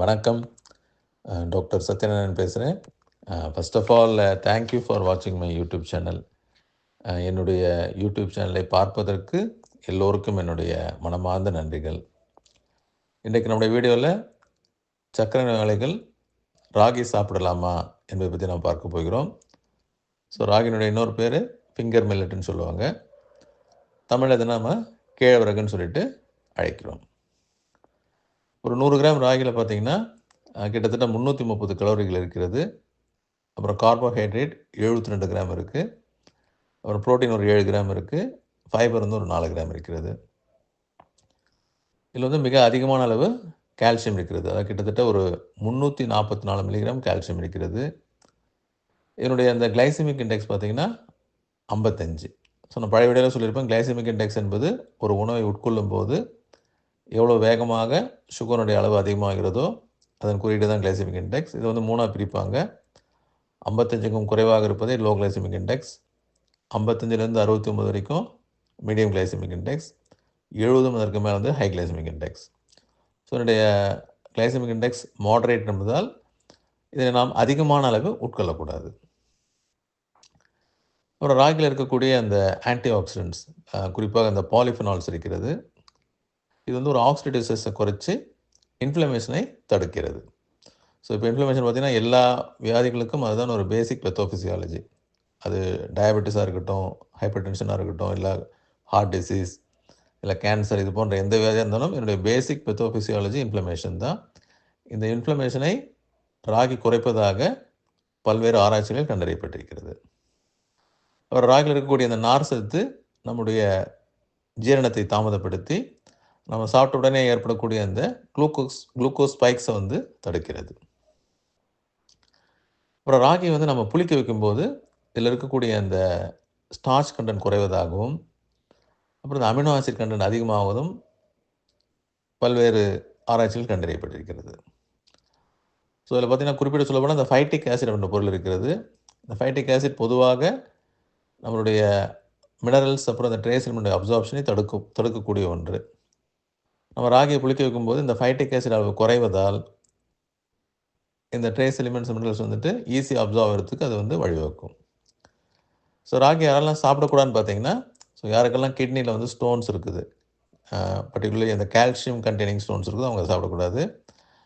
வணக்கம். டாக்டர் சத்யநாராயணன் பேசுகிறேன் first of all thank you for வாட்சிங் மை யூடியூப் சேனல் என்னுடைய யூடியூப் சேனலை பார்ப்பதற்கு எல்லோருக்கும் என்னுடைய மனமார்ந்த நன்றிகள். இன்றைக்கு நம்முடைய வீடியோவில் சக்கர நோயாளிகள் ராகி சாப்பிடலாமா என்பதை பற்றி நாம் பார்க்க போகிறோம். ஸோ ராகினுடைய இன்னொரு பேர் ஃபிங்கர் மில்லட்னு சொல்லுவாங்க. தமிழ் அதை நாம் கேழ்வரகுன்னு சொல்லிட்டு அழைக்கிறோம். ஒரு நூறு கிராம் ராகியில் பார்த்தீங்கன்னா கிட்டத்தட்ட முந்நூற்றி முப்பது கலோரிகள் இருக்கிறது. அப்புறம் கார்போஹைட்ரேட் எழுபத்தி ரெண்டு கிராம் இருக்குது அப்புறம் புரோட்டீன் ஒரு ஏழு கிராம் இருக்குது ஃபைபர் வந்து ஒரு நாலு கிராம் இருக்கிறது. இதில் வந்து மிக அதிகமான அளவு கால்சியம் இருக்கிறது. அதாவது கிட்டத்தட்ட ஒரு முந்நூற்றி நாற்பத்தி நாலு மில்லிகிராம் கால்சியம் இருக்கிறது. இதனுடைய அந்த கிளைசிமிக் இண்டெக்ஸ் பார்த்திங்கன்னா ஐம்பத்தஞ்சு. ஸோ நான் பழைய விடையில் சொல்லியிருப்பேன் கிளைசிமிக் இண்டெக்ஸ் என்பது ஒரு உணவை உட்கொள்ளும் போது எவ்வளோ வேகமாக சுகருடைய அளவு அதிகமாகிறதோ அதன் குறியீடு தான் கிளைசிமிக் இண்டெக்ஸ் இது வந்து மூணாக பிரிப்பாங்க. ஐம்பத்தஞ்சுக்கும் குறைவாக இருப்பதே லோ கிளைசிமிக் இண்டெக்ஸ் ஐம்பத்தஞ்சிலேருந்து அறுபத்தி ஒம்பது வரைக்கும் மீடியம் கிளைசிமிக் இண்டெக்ஸ் எழுபது அதற்கு மேலே வந்து ஹை கிளைசிமிக் இண்டெக்ஸ் ஸோ என்னுடைய கிளைசிமிக் இண்டெக்ஸ் மாடரேட் என்பதால் இதை நாம் அதிகமான அளவு உட்கொள்ளக்கூடாது. அப்புறம் ராகியில் இருக்கக்கூடிய அந்த ஆன்டி ஆக்சிடென்ட்ஸ் குறிப்பாக அந்த பாலிஃபினால்ஸ் இருக்கிறது. இது வந்து ஒரு ஆக்சிடைசஸை குறைச்சி இன்ஃப்ளமேஷனை தடுக்கிறது. ஸோ இப்போ இன்ஃப்ளமேஷன் பார்த்திங்கன்னா எல்லா வியாதிகளுக்கும் அதுதான் ஒரு பேசிக் பெத்தோஃபிசியாலஜி அது டயபெட்டிஸாக இருக்கட்டும் ஹைப்பர் டென்ஷனாக இருக்கட்டும் இல்லை ஹார்ட் டிசீஸ் இல்லை கேன்சர் இது போன்ற எந்த வியாதியாக இருந்தாலும் என்னுடைய பேசிக் பெத்தோஃபிசியாலஜி இன்ஃப்ளமேஷன் தான். இந்த இன்ஃப்ளமேஷனை ராகி குறைப்பதாக பல்வேறு ஆராய்ச்சிகள் கண்டறியப்பட்டிருக்கிறது. அப்புறம் ராகியில் இருக்கக்கூடிய அந்த நார் சத்து நம்முடைய ஜீரணத்தை தாமதப்படுத்தி நம்ம சாப்பிட்ட உடனே ஏற்படக்கூடிய அந்த குளுக்கோஸ் குளுக்கோஸ் ஸ்பைக்ஸை வந்து தடுக்கிறது. அப்புறம் ராகி வந்து நம்ம புளிக்க வைக்கும்போது இதில் இருக்கக்கூடிய அந்த ஸ்டார்ச் கண்டென்ட் குறைவதாகவும் அப்புறம் இந்த அமினோ ஆசிட் கண்டென்ட் அதிகமாவதும் பல்வேறு ஆராய்ச்சிகள் கண்டறியப்பட்டிருக்கிறது. ஸோ இதில் பார்த்தீங்கன்னா குறிப்பிட்டு சொல்லப்போனால் இந்த ஃபைட்டிக் ஆசிட் அப்படின்ற பொருள் இருக்கிறது. இந்த ஃபைட்டிக் ஆசிட் பொதுவாக நம்மளுடைய மினரல்ஸ் அப்புறம் அந்த ட்ரேஸ் எலிமெண்ட் அப்சார்ப்ஷனை தடுக்கும் தடுக்கக்கூடிய ஒன்று. நம்ம ராகியை புளிக்க வைக்கும்போது இந்த ஃபைட்டிக் ஆசிட் அளவு குறைவதால் இந்த ட்ரேஸ் எலிமெண்ட்ஸ் மினரல்ஸ் வந்துட்டு ஈஸி அப்சார்வ் ஆகிறதுக்கு அது வந்து வழிவகுக்கும். ஸோ ராகி யாரெல்லாம் சாப்பிடக்கூடாதுன்னு பார்த்தீங்கன்னா ஸோ யாருக்கெல்லாம் கிட்னியில் வந்து ஸ்டோன்ஸ் இருக்குது பர்டிகுலர்லி அந்த கால்சியம் கண்டெய்னிங் ஸ்டோன்ஸ் இருக்குது அவங்க சாப்பிடக்கூடாது.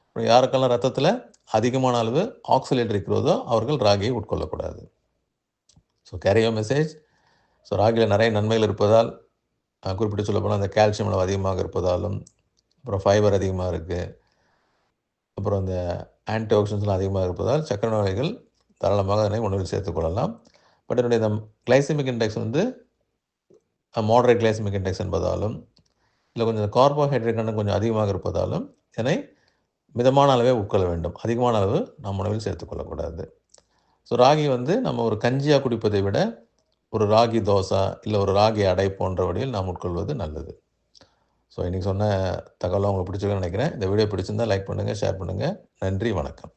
அப்புறம் யாருக்கெல்லாம் ரத்தத்தில் அதிகமான அளவு ஆக்சிலேட் இருக்கிறதோ அவர்கள் ராகியை உட்கொள்ளக்கூடாது. ஸோ கேரியோ மெசேஜ் ஸோ ராகியில் நிறைய நன்மைகள் இருப்பதால் குறிப்பிட்டு சொல்லப்போனால் அந்த கால்சியம் அளவு அதிகமாக இருப்பதாலும் அப்புறம் ஃபைபர் அதிகமாக இருக்குது அப்புறம் இந்த ஆன்டி ஆக்சிடன்ஸ்லாம் அதிகமாக இருப்பதால் சக்கர நோய்கள் தாராளமாக அதனை உணவில் சேர்த்துக்கொள்ளலாம் பட் என்னுடைய இந்த கிளைசிமிக் இண்டெக்ஸ் வந்து மாடரேட் கிளைசிமிக் இண்டெக்ஸ் என்பதாலும் இல்லை கொஞ்சம் கார்போஹைட்ரேட் கண்டென்ட் கொஞ்சம் அதிகமாக இருப்பதாலும் இதனை மிதமான அளவே உட்கொள்ள வேண்டும். அதிகமான அளவு நாம் உணவில் சேர்த்துக்கொள்ளக்கூடாது ஸோ ராகி வந்து நம்ம ஒரு கஞ்சியாக குடிப்பதை விட ஒரு ராகி தோசை இல்லை ஒரு ராகி அடை போன்ற வழியில் நாம் உட்கொள்வது நல்லது. ஸோ இன்றைக்கி சொன்ன தகவலும் உங்களுக்கு பிடிச்சிருக்குன்னு நினைக்கிறேன். இந்த வீடியோ பிடிச்சிருந்தா லைக் பண்ணுங்கள் ஷேர் பண்ணுங்கள் நன்றி வணக்கம்.